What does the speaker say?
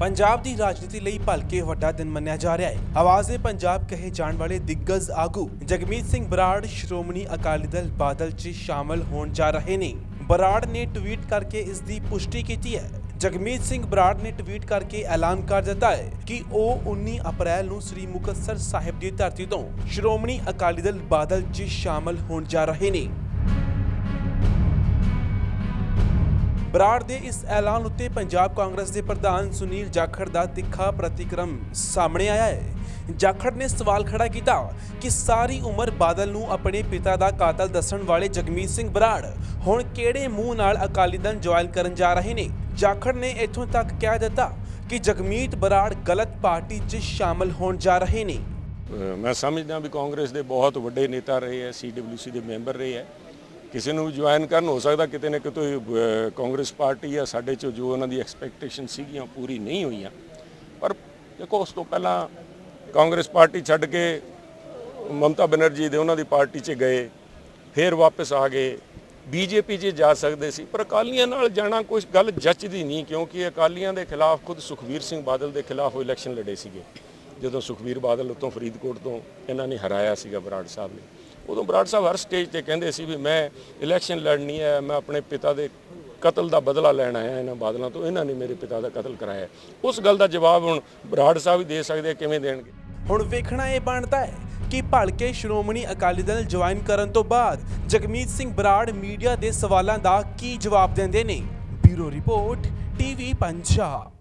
ਪੰਜਾਬ ਦੀ ਰਾਜਨੀਤੀ ਲਈ ਭਲਕੇ ਵੱਡਾ ਦਿਨ ਮੰਨਿਆ ਜਾ ਰਿਹਾ ਹੈ। ਆਵਾਜ਼ੇ ਪੰਜਾਬ ਕਹੇ ਜਾਣ ਵਾਲੇ ਦਿੱਗਜ ਆਗੂ ਜਗਮੀਤ ਸਿੰਘ ਬਰਾੜ, ਸ਼੍ਰੋਮਣੀ ਅਕਾਲੀ ਦਲ ਬਾਦਲ 'ਚ ਸ਼ਾਮਲ ਹੋਣ ਜਾ ਰਹੇ ਨੇ। ਬਰਾੜ ਨੇ ਟਵੀਟ ਕਰਕੇ ਇਸ ਦੀ ਪੁਸ਼ਟੀ ਕੀਤੀ ਹੈ। ਜਗਮੀਤ ਸਿੰਘ ਬਰਾੜ ਨੇ ਟਵੀਟ ਕਰਕੇ ਐਲਾਨ ਕਰ ਦਿੱਤਾ ਹੈ ਕਿ ਉਹ 19 ਅਪ੍ਰੈਲ ਨੂੰ ਸ੍ਰੀ ਮੁਕਤਸਰ ਸਾਹਿਬ ਦੀ ਧਰਤੀ ਤੋਂ ਸ਼੍ਰੋਮਣੀ ਅਕਾਲੀ ਦਲ ਬਾਦਲ 'ਚ ਸ਼ਾਮਲ ਹੋਣ ਜਾ ਰਹੇ ਨੇ। ਬਰਾੜ ਦੇ ਇਸ ਐਲਾਨ ਉੱਤੇ ਪੰਜਾਬ ਕਾਂਗਰਸ ਦੇ ਪ੍ਰਧਾਨ ਸੁਨੀਲ ਜਾਖੜ ਦਾ ਤਿੱਖਾ ਪ੍ਰਤੀਕਰਮ ਸਾਹਮਣੇ ਆਇਆ ਹੈ। ਜਾਖੜ ਨੇ ਸਵਾਲ ਖੜਾ ਕੀਤਾ ਕਿ ਸਾਰੀ ਉਮਰ ਬਾਦਲ ਨੂੰ ਆਪਣੇ ਪਿਤਾ ਦਾ ਕਾਤਲ ਦੱਸਣ ਵਾਲੇ ਜਗਮੀਤ ਸਿੰਘ ਬਰਾੜ ਹੁਣ ਕਿਹੜੇ ਮੂੰਹ ਨਾਲ ਅਕਾਲੀ ਦਲ ਜੁਆਇਨ ਕਰਨ ਜਾ ਰਹੇ ਨੇ? ਜਾਖੜ ਨੇ ਇੱਥੋਂ ਤੱਕ ਕਹਿ ਦਿੱਤਾ ਕਿ ਜਗਮੀਤ ਬਰਾੜ ਗਲਤ ਪਾਰਟੀ 'ਚ ਸ਼ਾਮਲ ਹੋਣ ਜਾ ਰਹੇ ਨੇ। ਮੈਂ ਸਮਝਦਾ ਵੀ ਕਾਂਗਰਸ ਦੇ ਬਹੁਤ ਵੱਡੇ ਨੇਤਾ ਰਹੇ ਹੈ ਸੀਡਬਲਯੂਸੀ ਦੇ ਮੈਂਬਰ ਰਹੇ ਹੈ। ਕਿਸੇ ਨੂੰ ਜੁਆਇਨ ਕਰਨ, ਹੋ ਸਕਦਾ ਕਿਤੇ ਨਾ ਕਿਤੇ ਕਾਂਗਰਸ ਪਾਰਟੀ ਆ ਸਾਡੇ ਚੋਂ ਜੋ ਉਹਨਾਂ ਦੀ ਐਕਸਪੈਕਟੇਸ਼ਨ ਸੀਗੀਆਂ ਪੂਰੀ ਨਹੀਂ ਹੋਈਆਂ। ਪਰ ਦੇਖੋ, ਉਸ ਤੋਂ ਪਹਿਲਾਂ ਕਾਂਗਰਸ ਪਾਰਟੀ ਛੱਡ ਕੇ ਮਮਤਾ ਬਨਰਜੀ ਦੇ ਉਹਨਾਂ ਦੀ ਪਾਰਟੀ 'ਚ ਗਏ, ਫਿਰ ਵਾਪਸ ਆ ਗਏ। ਬੀਜੇਪੀ 'ਚ ਜਾ ਸਕਦੇ ਸੀ, ਪਰ ਅਕਾਲੀਆਂ ਨਾਲ ਜਾਣਾ ਕੋਈ ਗੱਲ ਜੱਚਦੀ ਨਹੀਂ, ਕਿਉਂਕਿ ਅਕਾਲੀਆਂ ਦੇ ਖਿਲਾਫ ਖੁਦ ਸੁਖਵੀਰ ਸਿੰਘ ਬਾਦਲ ਦੇ ਖਿਲਾਫ ਉਹ ਇਲੈਕਸ਼ਨ ਲੜੇ ਸੀਗੇ। ਜਦੋਂ ਸੁਖਵੀਰ ਬਾਦਲ ਉੱਤੋਂ ਫਰੀਦਕੋਟ ਤੋਂ ਇਹਨਾਂ ਨੇ ਹਰਾਇਆ ਸੀਗਾ ਬਰਾੜ ਸਾਹਿਬ ਨੇ, ਉਦੋਂ ਬਰਾੜ ਸਾਹਿਬ ਹਰ ਸਟੇਜ ਤੇ ਕਹਿੰਦੇ ਸੀ ਵੀ ਮੈਂ ਇਲੈਕਸ਼ਨ ਲੜਨੀ ਹੈ, ਮੈਂ ਆਪਣੇ ਪਿਤਾ ਦੇ ਕਤਲ ਦਾ ਬਦਲਾ ਲੈਣ ਆਇਆ ਇਹਨਾਂ ਬਾਦਲਾਂ ਤੋਂ, ਇਹਨਾਂ ਨੇ ਮੇਰੇ ਪਿਤਾ ਦਾ ਕਤਲ ਕਰਾਇਆ। ਉਸ ਗੱਲ ਦਾ ਜਵਾਬ ਹੁਣ ਬਰਾੜ ਸਾਹਿਬ ਹੀ ਦੇ ਸਕਦੇ ਕਿਵੇਂ ਦੇਣਗੇ? ਹੁਣ ਵੇਖਣਾ ਇਹ ਬਣਦਾ ਹੈ ਕਿ ਭਲਕੇ ਸ਼੍ਰੋਮਣੀ ਅਕਾਲੀ ਦਲ ਜੁਆਇਨ ਕਰਨ ਤੋਂ ਬਾਅਦ ਜਗਮੀਤ ਸਿੰਘ ਬਰਾੜ ਮੀਡੀਆ ਦੇ ਸਵਾਲਾਂ ਦਾ ਕੀ ਜਵਾਬ ਦਿੰਦੇ ਨੇ? Bureau report, TV Punjab.